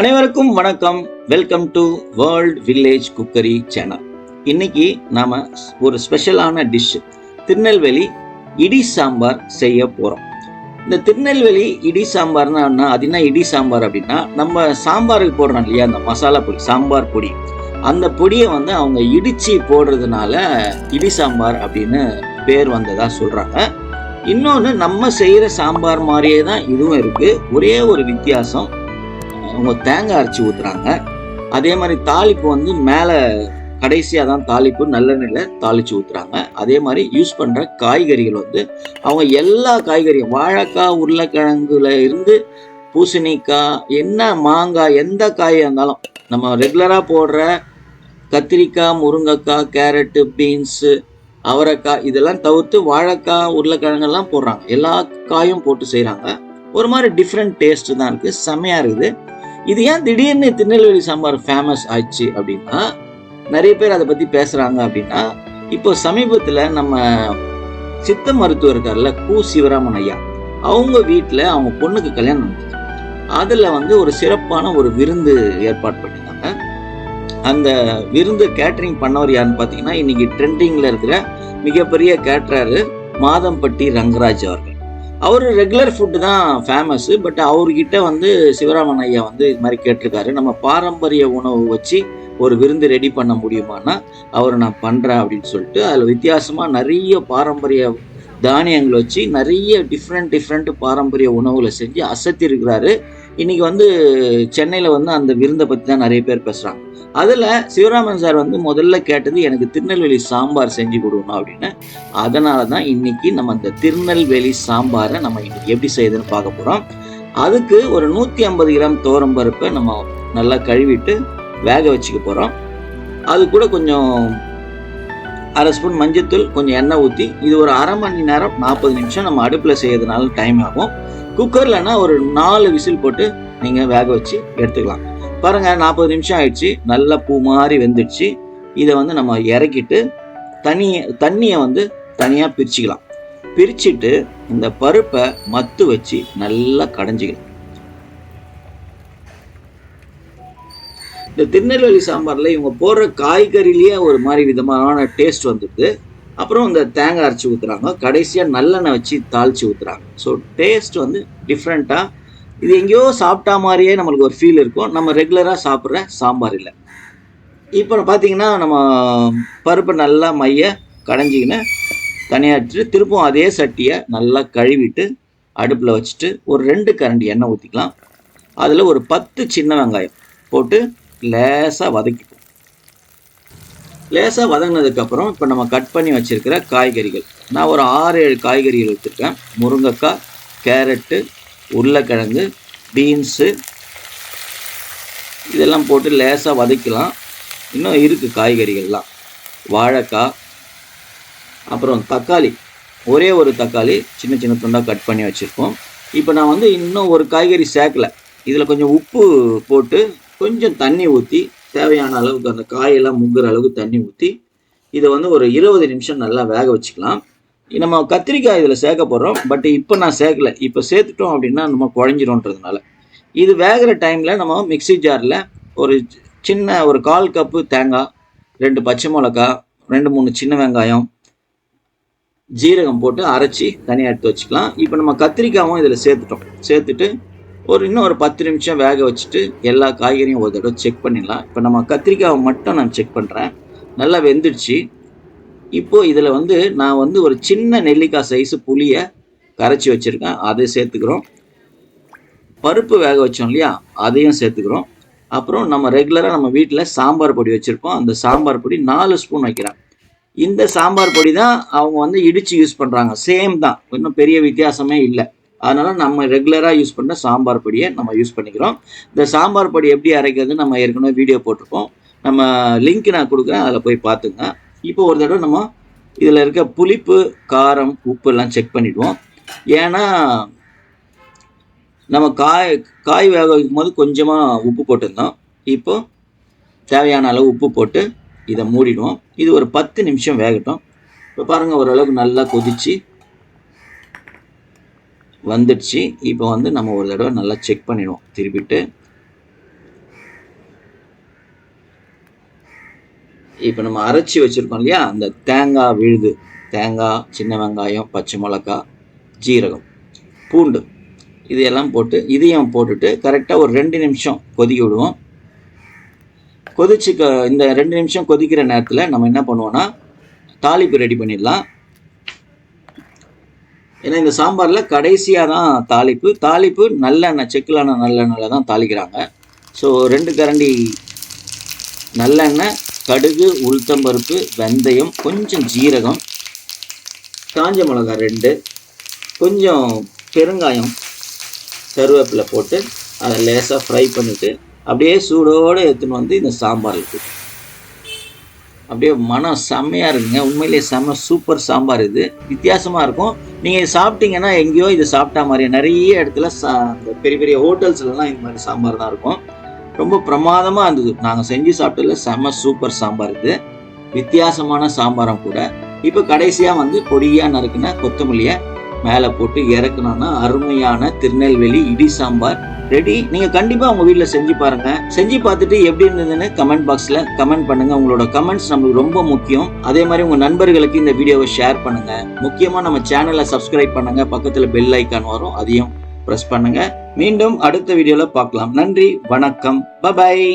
அனைவருக்கும் வணக்கம். Welcome to world village cookery channel இன்னைக்கு நாம ஒரு ஸ்பெஷலான டிஷ் திருநெல்வேலி இடி சாம்பார் செய்ய போறோம். இந்த திருநெல்வேலி இடி சாம்பார்னா என்ன? அது என்ன இடி சாம்பார் அப்படின்னா நம்ம சாம்பாருக்கு போடுறோம் இல்லையா? அந்த மசாலா பொடி சாம்பார் பொடி. அந்த பொடியை வந்து அவங்க இடிச்சு போடுறதுனால இடி சாம்பார் அப்படின்னு பேர் வந்ததா சொல்றாங்க. இன்னொன்று நம்ம செய்கிற சாம்பார் மாதிரியே தான் இதுவும் இருக்குது ஒரே ஒரு வித்தியாசம் அவங்க தேங்காய் அரைச்சி ஊத்துறாங்க. அதே மாதிரி தாளிப்பு வந்து மேலே கடைசியாக தான் தாளிப்பு நல்லெண்ணெயில் தாளிச்சு ஊத்துறாங்க. அதே மாதிரி யூஸ் பண்ணுற காய்கறிகள் வந்து அவங்க எல்லா காய்கறியும் வாழைக்காய் உருளைக்கிழங்குல இருந்து பூசணிக்காய் என்ன மாங்காய் எந்த காயாக இருந்தாலும் நம்ம ரெகுலராக போடுற கத்திரிக்காய் முருங்கைக்காய் கேரட்டு பீன்ஸு அவரைக்காய் இதெல்லாம் தவிர்த்து வாழைக்காய் உருளைக்கிழங்கெல்லாம் போடுறாங்க. எல்லா காயும் போட்டு செய்கிறாங்க ஒரு மாதிரி டிஃப்ரெண்ட் டேஸ்ட்டு தான் இருக்குது செம்மையாக இருக்குது. இது ஏன் திடீர்னு திருநெல்வேலி சாம்பார் ஃபேமஸ் ஆச்சு அப்படின்னா நிறைய பேர் அதை பற்றி பேசுகிறாங்க அப்படின்னா இப்போ சமீபத்தில் நம்ம சித்த மருத்துவர் இருக்கார்ல கு. சிவராமன் ஐயா அவங்க வீட்டில் அவங்க பொண்ணுக்கு கல்யாணம் நடந்தது. அதில் வந்து ஒரு சிறப்பான ஒரு விருந்து ஏற்பாடு பண்ணியிருந்தாங்க. அந்த விருந்து கேட்டரிங் பண்ணவர் யாருன்னு பார்த்தீங்கன்னா இன்னைக்கு ட்ரெண்டிங்கில் இருக்கிற மிகப்பெரிய கேட்டராரு மாதம்பட்டி ரங்கராஜ் அவர்கள். அவர் ரெகுலர் ஃபுட்டு தான் ஃபேமஸ்ஸு பட் அவர்கிட்ட வந்து சிவராமன் ஐயா வந்து இது மாதிரி கேட்டிருக்காரு. நம்ம பாரம்பரிய உணவு வச்சு ஒரு விருந்து ரெடி பண்ண முடியுமான்னா அவர் நான் பண்ணுறேன் அப்படின்னு சொல்லிட்டு அதில் வித்தியாசமாக நிறைய பாரம்பரிய தானியங்களை வச்சு நிறைய டிஃப்ரெண்ட் டிஃப்ரெண்ட் பாரம்பரிய உணவுகளை செஞ்சு அசத்தி இன்றைக்கி இன்னைக்கு வந்து சென்னையில் வந்து அந்த விருந்தை பற்றி தான் நிறைய பேர் பேசுகிறாங்க அதில் சிவராமன் சார் வந்து முதல்ல கேட்டது எனக்கு திருநெல்வேலி சாம்பார் செஞ்சு கொடுக்கணும் அப்படின்னு. அதனால தான் இன்னைக்கு நம்ம அந்த திருநெல்வேலி சாம்பாரை நம்ம இன்னைக்கு எப்படி செய்யுதுன்னு பார்க்க போகிறோம் அதுக்கு ஒரு நூற்றி ஐம்பது கிராம் தோரம் பருப்பை நம்ம நல்லா கழுவிட்டு வேக வச்சுக்க போகிறோம் அது கூட கொஞ்சம் அரை ஸ்பூன் மஞ்சத்தூள் கொஞ்சம் எண்ணெய் ஊற்றி இது ஒரு அரை மணி நேரம் நாற்பது நிமிஷம் நம்ம அடுப்பில் செய்யறதுனால டைம் ஆகும். குக்கர்லனா ஒரு நாலு விசில் போட்டு நீங்கள் வேக வச்சு எடுத்துக்கலாம். பாருங்க நாற்பது நிமிஷம் ஆயிடுச்சு. நல்லா பூ மாதிரி வெந்துடுச்சு. இதை வந்து நம்ம இறக்கிட்டு தனியை தண்ணியை வந்து தனியாக பிரிச்சுக்கலாம். பிரிச்சுட்டு இந்த பருப்பை மத்து வச்சு நல்லா கடைஞ்சிக்கலாம். இந்த திருநெல்வேலி சாம்பாரில் இவங்க போடுற காய்கறிலேயே ஒரு மாதிரி விதமான டேஸ்ட் வந்துடுது. அப்புறம் இந்த தேங்காய் அரைச்சி ஊற்றுறாங்க கடைசியாக நல்லெண்ணெய் வச்சு தாளித்து ஊற்றுறாங்க ஸோ டேஸ்ட் வந்து டிஃப்ரெண்ட்டாக இது எங்கேயோ சாப்பிட்டா மாதிரியே நம்மளுக்கு ஒரு ஃபீல் இருக்கும். நம்ம ரெகுலராக சாப்பிட்ற சாம்பார் இல்லை. இப்போ பார்த்தீங்கன்னா நம்ம பருப்பை நல்லா மைய கடைஞ்சிக்கின்னு தனியாற்றிட்டு எடுத்துட்டு திருப்பும் அதே சட்டியை நல்லா கழுவிட்டு அடுப்பில் வச்சுட்டு ஒரு ரெண்டு கரண்டி எண்ணெய் ஊற்றிக்கலாம் அதில் ஒரு பத்து சின்ன வெங்காயம் போட்டு லேசாக வதக்கி லேசாக வதங்கினதுக்கப்புறம் இப்போ நம்ம கட் பண்ணி வச்சுருக்கிற காய்கறிகள். நான் ஒரு ஆறு ஏழு காய்கறிகள் எடுத்துருக்கேன் முருங்கைக்காய் கேரட்டு உருளைக்கிழங்கு பீன்ஸு. இதெல்லாம் போட்டு லேசாக வதக்கலாம். இன்னும் இருக்குது காய்கறிகள்லாம். வாழைக்காய் அப்புறம் தக்காளி. ஒரே ஒரு தக்காளி சின்ன சின்ன துண்டாக கட் பண்ணி வச்சுருக்கோம். இப்போ நான் வந்து இன்னும் ஒரு காய்கறி சேர்க்கலை. இதில் கொஞ்சம் உப்பு போட்டு கொஞ்சம் தண்ணி ஊற்றி தேவையான அளவுக்கு அந்த காயெல்லாம் முங்குற அளவுக்கு தண்ணி ஊற்றி இதை வந்து ஒரு இருபது நிமிஷம் நல்லா வேக வச்சுக்கலாம். நம்ம கத்திரிக்காய் இதில் சேர்க்க போகிறோம் பட் இப்போ நான் சேர்க்கல இப்போ சேர்த்துட்டோம் அப்படின்னா நம்ம குழஞ்சிரோன்றதுனால இது வேகிற டைமில் நம்ம மிக்ஸி ஜாரில் ஒரு சின்ன ஒரு கால் கப்பு தேங்காய் ரெண்டு பச்சை மிளகா ரெண்டு மூணு சின்ன வெங்காயம் ஜீரகம் போட்டு அரைச்சி தனியாக எடுத்து வச்சுக்கலாம். இப்போ நம்ம கத்திரிக்காயும் இதில் சேர்த்துட்டோம். சேர்த்துட்டு ஒரு இன்னும் ஒரு பத்து நிமிஷம் வேக வச்சுட்டு எல்லா காய்கறியும் ஒரு தடவை செக் பண்ணிடலாம். இப்போ நம்ம கத்திரிக்காவை மட்டும் நான் செக் பண்ணுறேன் நல்லா வெந்துடுச்சு. இப்போது இதில் வந்து நான் வந்து ஒரு சின்ன நெல்லிக்காய் சைஸு புளியை கரைச்சி வச்சுருக்கேன். அதை சேர்த்துக்கிறோம். பருப்பு வேக வச்சோம் இல்லையா? அதையும் சேர்த்துக்கிறோம். அப்புறம் நம்ம ரெகுலராக நம்ம வீட்டில் சாம்பார் பொடி வச்சுருக்கோம். அந்த சாம்பார் பொடி நாலு ஸ்பூன் வைக்கிறேன். இந்த சாம்பார் பொடி தான் அவங்க வந்து இடித்து யூஸ் பண்ணுறாங்க சேம் தான். இன்னும் பெரிய வித்தியாசமே இல்லை. அதனால் நம்ம ரெகுலராக யூஸ் பண்ண சாம்பார் பொடியை நம்ம யூஸ் பண்ணிக்கிறோம். இந்த சாம்பார் பொடி எப்படி அரைக்கிறது நம்ம ஏற்கனவே வீடியோ போட்டிருக்கோம். நம்ம லிங்க் நான் கொடுக்குறேன் அதில் போய் பார்த்துங்க. இப்போ ஒரு தடவை நம்ம இதில் இருக்க புளிப்பு காரம் உப்பு எல்லாம் செக் பண்ணிவிடுவோம் ஏன்னா நம்ம காய் காய் வேக வைக்கும் போது கொஞ்சமாக உப்பு போட்டிருந்தோம். இப்போ தேவையான அளவு உப்பு போட்டு இதை மூடிடுவோம். இது ஒரு பத்து நிமிஷம் வேகட்டும். இப்போ பாருங்கள் ஓரளவுக்கு நல்லா கொதிச்சு வந்துடுச்சு. இப்போ வந்து நம்ம ஒரு தடவை நல்லா செக் பண்ணிடுவோம். திருப்பிட்டு. இப்போ நம்ம அரைச்சி வச்சுருக்கோம் இல்லையா? அந்த தேங்காய் விழுது. தேங்காய் சின்ன வெங்காயம் பச்சை மிளகா ஜீரகம் பூண்டு இதையெல்லாம் போட்டு இதையும் போட்டுட்டு கரெக்டாக ஒரு ரெண்டு நிமிஷம் கொதிக்க விடுவோம். கொதிச்சு க இந்த ரெண்டு நிமிஷம் கொதிக்கிற நேரத்தில் நம்ம என்ன பண்ணுவோன்னா தாளிப்பு ரெடி பண்ணிடலாம். ஏன்னா இந்த சாம்பாரில் கடைசியாக தான் தாளிப்பு. தாளிப்பு நல்லெண்ணெய் செக்கிலான நல்லெண்ணெயில் தான் தாளிக்கிறாங்க. ஸோ ரெண்டு கரண்டி நல்லெண்ணெய் கடுகு உளுத்தம்பருப்பு வெந்தயம் கொஞ்சம் ஜீரகம் காஞ்ச மிளகாய் ரெண்டு கொஞ்சம் பெருங்காயம் கருவேப்பிலை போட்டு அதை லேசாக ஃப்ரை பண்ணிவிட்டு அப்படியே சூடோடு எடுத்துன்னு வந்து இந்த சாம்பார் இருக்குது அப்படியே மனம் செம்மையாக இருக்குங்க. உண்மையிலேயே செம்ம சூப்பர் சாம்பார் இது. வித்தியாசமாக இருக்கும். நீங்கள் சாப்பிட்டீங்கன்னா எங்கேயோ இது சாப்பிட்டா மாதிரி நிறைய இடத்துல சா இந்த பெரிய பெரிய ஹோட்டல்ஸ்லலாம் இந்த மாதிரி சாம்பார் தான் இருக்கும். ரொம்ப பிரமாதமாக இருந்தது. நாங்கள் செஞ்சு சாப்பிட்டதுல செம்ம சூப்பர் சாம்பார் இது. வித்தியாசமான சாம்பாரம் கூட. இப்போ கடைசியாக வந்து பொடியாக நறுக்குன கொத்தமல்லியை மேலே போட்டு இறக்கணும்னா அருமையான திருநெல்வேலி இடி சாம்பார். ரெடி நீங்கள் கண்டிப்பாக உங்கள் வீட்டில் செஞ்சு பாருங்கள் செஞ்சு பார்த்துட்டு எப்படி இருந்ததுன்னு கமெண்ட் பாக்ஸில் கமெண்ட் பண்ணுங்கள் உங்களோட கமெண்ட்ஸ் நம்மளுக்கு ரொம்ப முக்கியம். அதே மாதிரி உங்கள் நண்பர்களுக்கு இந்த வீடியோவை ஷேர் பண்ணுங்கள் முக்கியமாக நம்ம சேனலை சப்ஸ்கிரைப் பண்ணுங்கள் பக்கத்தில் பெல் ஐக்கான் வரும். அதையும் ப்ரெஸ் பண்ணுங்கள் மீண்டும் அடுத்த வீடியோவில் பார்க்கலாம். நன்றி. வணக்கம். பபாய்